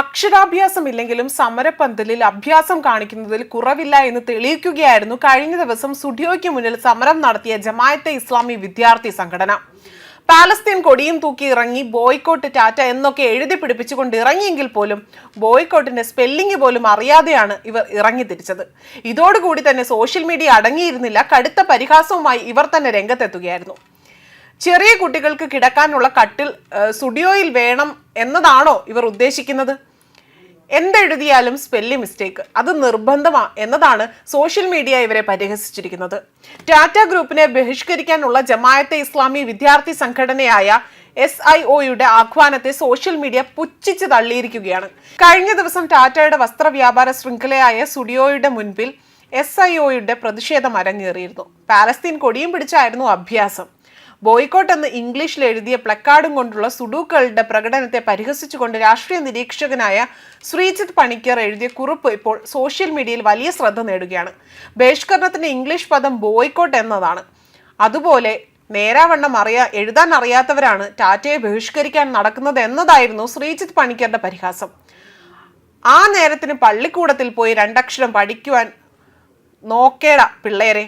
അക്ഷരാഭ്യാസം ഇല്ലെങ്കിലും സമരപന്തലിൽ അഭ്യാസം കാണിക്കുന്നതിൽ കുറവില്ല എന്ന് തെളിയിക്കുകയായിരുന്നു കഴിഞ്ഞ ദിവസം സുഡിയോയ്ക്ക് മുന്നിൽ സമരം നടത്തിയ ജമായത്തെ ഇസ്ലാമി വിദ്യാർത്ഥി സംഘടന. പാലസ്തീൻ കൊടിയും തൂക്കി ഇറങ്ങി ബോയ്ക്കോട്ട് ടാറ്റ എന്നൊക്കെ എഴുതി പിടിപ്പിച്ചുകൊണ്ട് ഇറങ്ങിയെങ്കിൽ പോലും ബോയ്ക്കോട്ടിന്റെ സ്പെല്ലിംഗ് പോലും അറിയാതെയാണ് ഇവർ ഇറങ്ങി തിരിച്ചത്. ഇതോടുകൂടി തന്നെ സോഷ്യൽ മീഡിയ അടങ്ങിയിരുന്നില്ല കടുത്ത പരിഹാസവുമായി ഇവർ തന്നെ രംഗത്തെത്തുകയായിരുന്നു. ചെറിയ കുട്ടികൾക്ക് കിടക്കാനുള്ള കട്ടിൽ സ്റ്റുഡിയോയിൽ വേണം എന്നതാണോ ഇവർ ഉദ്ദേശിക്കുന്നത്? എന്തെഴുതിയാലും സ്പെല്ലിംഗ് മിസ്റ്റേക്ക് അത് നിർബന്ധമാ എന്നതാണ് സോഷ്യൽ മീഡിയ ഇവരെ പരിഹസിച്ചിരിക്കുന്നത്. ടാറ്റ ഗ്രൂപ്പിനെ ബഹിഷ്കരിക്കാനുള്ള ജമായത്തെ ഇസ്ലാമി വിദ്യാർത്ഥി സംഘടനയായ എസ് ഐ ഒയുടെ ആഹ്വാനത്തെ സോഷ്യൽ മീഡിയ പുച്ഛിച്ച് തള്ളിയിരിക്കുകയാണ്. കഴിഞ്ഞ ദിവസം ടാറ്റയുടെ വസ്ത്രവ്യാപാര ശൃംഖലയായ സുഡിയോയുടെ മുൻപിൽ എസ് ഐ ഒയുടെ പ്രതിഷേധം അരങ്ങേറിയിരുന്നു. പാലസ്തീൻ കൊടിയും പിടിച്ചായിരുന്നു അഭ്യാസം. ബോയ്ക്കോട്ട് എന്ന് ഇംഗ്ലീഷിൽ എഴുതിയ പ്ലക്കാർഡും കൊണ്ടുള്ള സുഡൂക്കളുടെ പ്രകടനത്തെ പരിഹസിച്ചുകൊണ്ട് രാഷ്ട്രീയ നിരീക്ഷകനായ ശ്രീജിത്ത് പണിക്കർ എഴുതിയ കുറിപ്പ് ഇപ്പോൾ സോഷ്യൽ മീഡിയയിൽ വലിയ ശ്രദ്ധ നേടുകയാണ്. ബഹിഷ്കരണത്തിന്റെ ഇംഗ്ലീഷ് പദം ബോയ്ക്കോട്ട് എന്നതാണ്. അതുപോലെ നേരാവണ്ണം അറിയാ എഴുതാൻ അറിയാത്തവരാണ് ടാറ്റയെ ബഹിഷ്കരിക്കാൻ നടക്കുന്നത് എന്നതായിരുന്നു ശ്രീജിത്ത് പണിക്കരുടെ പരിഹാസം. ആ നേരത്തിന് പള്ളിക്കൂടത്തിൽ പോയി രണ്ടക്ഷരം പഠിക്കുവാൻ നോക്കേടാ പിള്ളേരെ.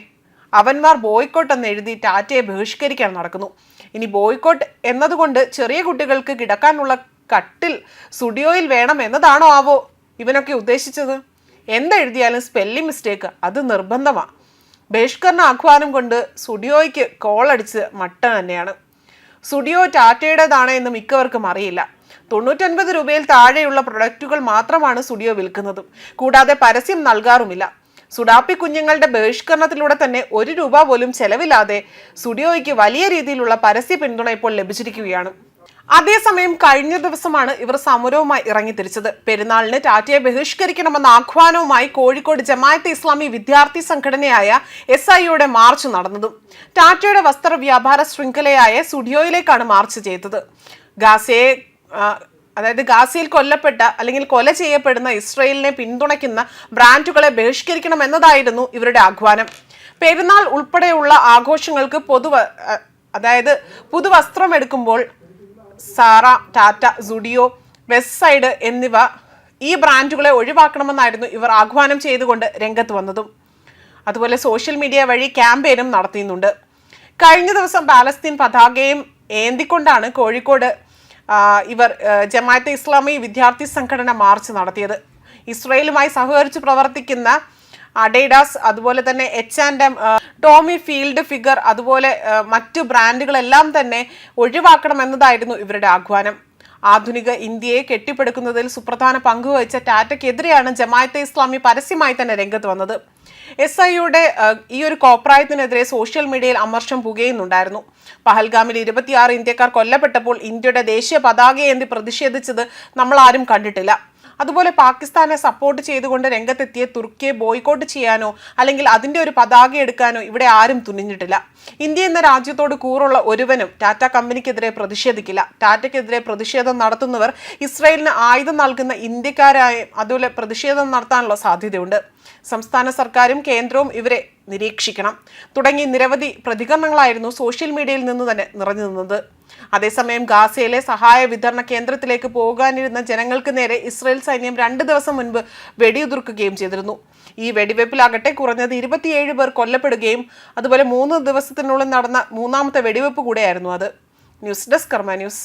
അവന്മാർ ബോയ്ക്കോട്ട് എന്ന് എഴുതി ടാറ്റയെ ബഹിഷ്കരിക്കാൻ നടക്കുന്നു. ഇനി ബോയ്ക്കോട്ട് എന്നതുകൊണ്ട് ചെറിയ കുട്ടികൾക്ക് കിടക്കാനുള്ള കട്ടിൽ സ്റ്റുഡിയോയിൽ വേണം എന്നതാണോ ആവോ ഇവനൊക്കെ ഉദ്ദേശിച്ചത്? എന്തെഴുതിയാലും സ്പെല്ലിംഗ് മിസ്റ്റേക്ക് അത് നിർബന്ധമാണ് ബഹിഷ്കരണ ആഹ്വാനം കൊണ്ട് സ്റ്റുഡിയോയ്ക്ക് കോളടിച്ച് മട്ട തന്നെയാണ്. സ്റ്റുഡിയോ ടാറ്റയുടേതാണ് എന്ന് മിക്കവർക്കും അറിയില്ല. തൊണ്ണൂറ്റൊൻപത് രൂപയിൽ താഴെയുള്ള പ്രൊഡക്റ്റുകൾ മാത്രമാണ് സ്റ്റുഡിയോ വിൽക്കുന്നത്. കൂടാതെ പരസ്യം നൽകാറുമില്ല. സുഡാപ്പി കുഞ്ഞുങ്ങളുടെ ബഹിഷ്കരണത്തിലൂടെ തന്നെ ഒരു രൂപ പോലും ചെലവില്ലാതെ സുഡിയോയ്ക്ക് വലിയ രീതിയിലുള്ള പരസ്യ പിന്തുണ ഇപ്പോൾ ലഭിച്ചിരിക്കുകയാണ്. അതേസമയം കഴിഞ്ഞ ദിവസമാണ് ഇവർ സമരവുമായി ഇറങ്ങിത്തിരിച്ചത്. പെരുന്നാളിന് ടാറ്റയെ ബഹിഷ്കരിക്കണമെന്ന ആഹ്വാനവുമായി കോഴിക്കോട് ജമായത്ത് ഇസ്ലാമി വിദ്യാർത്ഥി സംഘടനയായ എസ് ഐയുടെ മാർച്ച് നടന്നതും. ടാറ്റയുടെ വസ്ത്ര വ്യാപാര ശൃംഖലയായ സ്റ്റുഡിയോയിലേക്കാണ് മാർച്ച് ചെയ്തത്. ഗാസയെ അതായത് ഗാസിയിൽ കൊല്ലപ്പെട്ട അല്ലെങ്കിൽ കൊല ചെയ്യപ്പെടുന്ന ഇസ്രയേലിനെ പിന്തുണയ്ക്കുന്ന ബ്രാൻഡുകളെ ബഹിഷ്കരിക്കണം എന്നതായിരുന്നു ഇവരുടെ ആഹ്വാനം. പെരുന്നാൾ ഉൾപ്പെടെയുള്ള ആഘോഷങ്ങൾക്ക് പൊതു അതായത് പുതുവസ്ത്രം എടുക്കുമ്പോൾ Zara Tata Zudio Westside side എന്നിവ ഈ ബ്രാൻഡുകളെ ഒഴിവാക്കണമെന്നായിരുന്നു ഇവർ ആഹ്വാനം ചെയ്തുകൊണ്ട് രംഗത്ത് വന്നതും. അതുപോലെ സോഷ്യൽ മീഡിയ വഴി ക്യാമ്പയിനും നടത്തുന്നുണ്ട് കഴിഞ്ഞ ദിവസം പാലസ്തീൻ പതാകയും ഏന്തിക്കൊണ്ടാണ് കോഴിക്കോട് ഇവർ ജമാഅത്തെ ഇസ്ലാമി വിദ്യാർത്ഥി സംഘടന മാർച്ച് നടത്തിയത്. ഇസ്രയേലുമായി സഹകരിച്ച് പ്രവർത്തിക്കുന്ന അഡേഡാസ് അതുപോലെ തന്നെ H and M Tommy Hilfiger അതുപോലെ മറ്റു ബ്രാൻഡുകളെല്ലാം തന്നെ ഒഴിവാക്കണമെന്നതായിരുന്നു ഇവരുടെ ആഹ്വാനം. ആധുനിക ഇന്ത്യയെ കെട്ടിപ്പടുക്കുന്നതിൽ സുപ്രധാന പങ്കുവഹിച്ച ടാറ്റയ്ക്കെതിരെയാണ് ജമായത്തെ ഇസ്ലാമി പരസ്യമായി തന്നെ രംഗത്ത് വന്നത്. എസ് ഐയുടെ ഈ ഒരു കോപ്രായത്തിനെതിരെ സോഷ്യൽ മീഡിയയിൽ അമർഷം പുകയുന്നുണ്ടായിരുന്നു. പഹൽഗാമിൽ ഇരുപത്തിയാറ് ഇന്ത്യക്കാർ കൊല്ലപ്പെട്ടപ്പോൾ ഇന്ത്യയുടെ ദേശീയ പതാകയേന്തി പ്രതിഷേധിച്ചത് നമ്മൾ ആരും കണ്ടിട്ടില്ല. അതുപോലെ പാകിസ്ഥാനെ സപ്പോർട്ട് ചെയ്തുകൊണ്ട് രംഗത്തെത്തിയ തുർക്കിയെ ബോയ്ക്കോട്ട് ചെയ്യാനോ അല്ലെങ്കിൽ അതിന്റെ ഒരു പതാക എടുക്കാനോ ഇവിടെ ആരും തുനിഞ്ഞിട്ടില്ല. ഇന്ത്യ എന്ന രാജ്യത്തോട് കൂറുള്ള ഒരുവനും ടാറ്റ കമ്പനിക്കെതിരെ പ്രതിഷേധിക്കില്ല. ടാറ്റയ്ക്കെതിരെ പ്രതിഷേധം നടത്തുന്നവർ ഇസ്രയേലിന് ആയുധം നൽകുന്ന ഇന്ത്യക്കാരായും അതുപോലെ പ്രതിഷേധം നടത്താനുള്ള സാധ്യതയുണ്ട്. സംസ്ഥാന സർക്കാരും കേന്ദ്രവും ഇവരെ നിരീക്ഷിക്കണം. തുടങ്ങി നിരവധി പ്രതികരണങ്ങളായിരുന്നു സോഷ്യൽ മീഡിയയിൽ നിന്ന് തന്നെ നിറഞ്ഞു നിന്നത്. അതേസമയം ഗാസയിലെ സഹായ വിതരണ കേന്ദ്രത്തിലേക്ക് പോകാനിരുന്ന ജനങ്ങൾക്ക് നേരെ ഇസ്രയേൽ സൈന്യം രണ്ട് ദിവസം മുൻപ് വെടിയുതിർക്കുകയും ചെയ്തിരുന്നു. ഈ വെടിവെപ്പിലാകട്ടെ കുറഞ്ഞത് ഇരുപത്തിയേഴ് പേർ കൊല്ലപ്പെടുകയും അതുപോലെ മൂന്ന് ദിവസത്തിനുള്ളിൽ നടന്ന മൂന്നാമത്തെ വെടിവെപ്പ് കൂടെയായിരുന്നു അത്. News desk Karma News.